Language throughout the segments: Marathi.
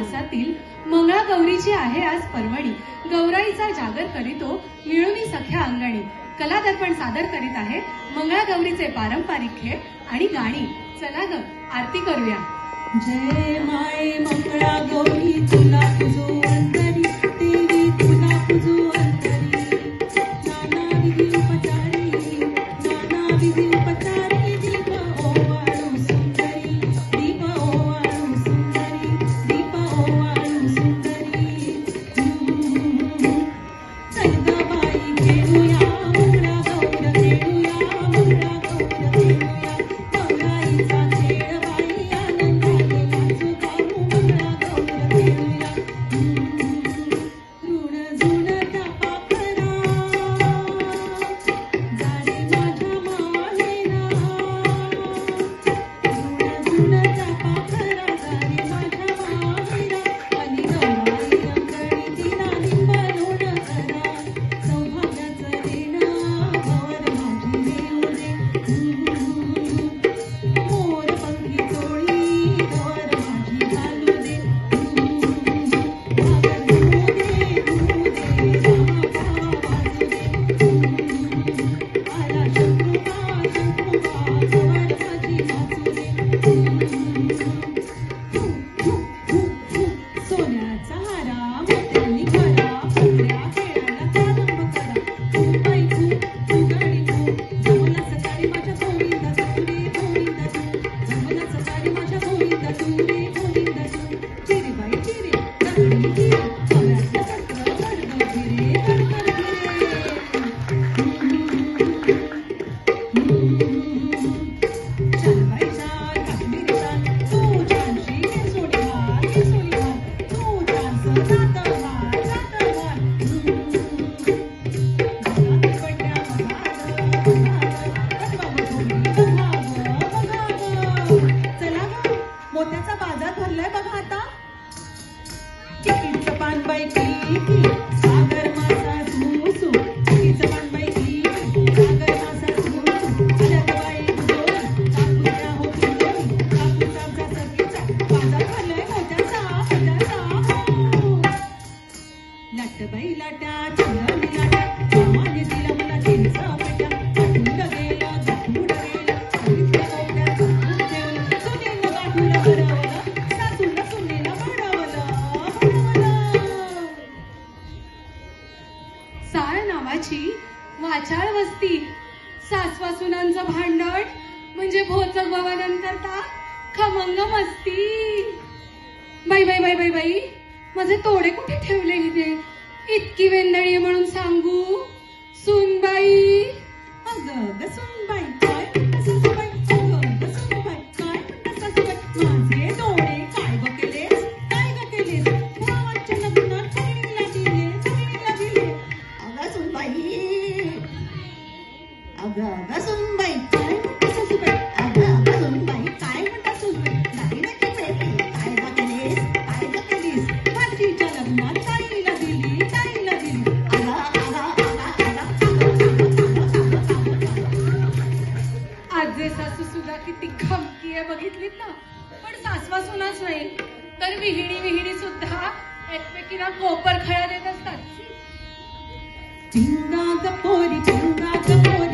मासातील मंगळागौरीची आहे आज पर्वणी गौराईचा जागर करीतो मिळूनी सख्या अंगणी. कला दर्पण सादर करीत आहे मंगळागौरीचे पारंपरिक खेळ आणि गाणी. चला ग आरती करूया. जय माय मंगळागौरी तुला तुझो भरलाय बघा आता. किती चपान बाई किती प्रेमाची वाचाळ वस्ती सासवासुनांचं भांडण म्हणजे भोच करता खमंग मस्ती बाई बाई बाई बाई बाई माझे तोडे कुठे ठेवले इथे? इतकी वेंदळी म्हणून सांगू. सुनबाई. अग सुनबाई अगं सासू सुद्धा किती बघितलीत ना? पण सासवा सुनाच नाही. तर विहिणी विहिणी सुद्धा एकमेकीला कोपर खळ्या देत असतात. पोरी चिंगात पोरी.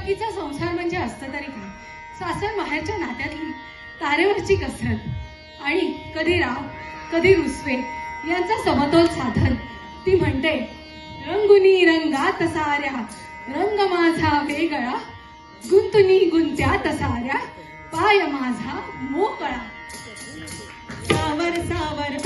थकथकीचा संसार म्हणजे असतं तरी काय? सासर माहेरच्या नात्यातली तारेवरची कसरत आणि कधी राव कधी रुसवे यांचा समतोल साधन. ती म्हणते रंगुनी रंगा तसाऱ्या रंग माझा वेगळा गुंतुनी गुंत्या तसाऱ्या पाय माझा मोकळा. सावर सावर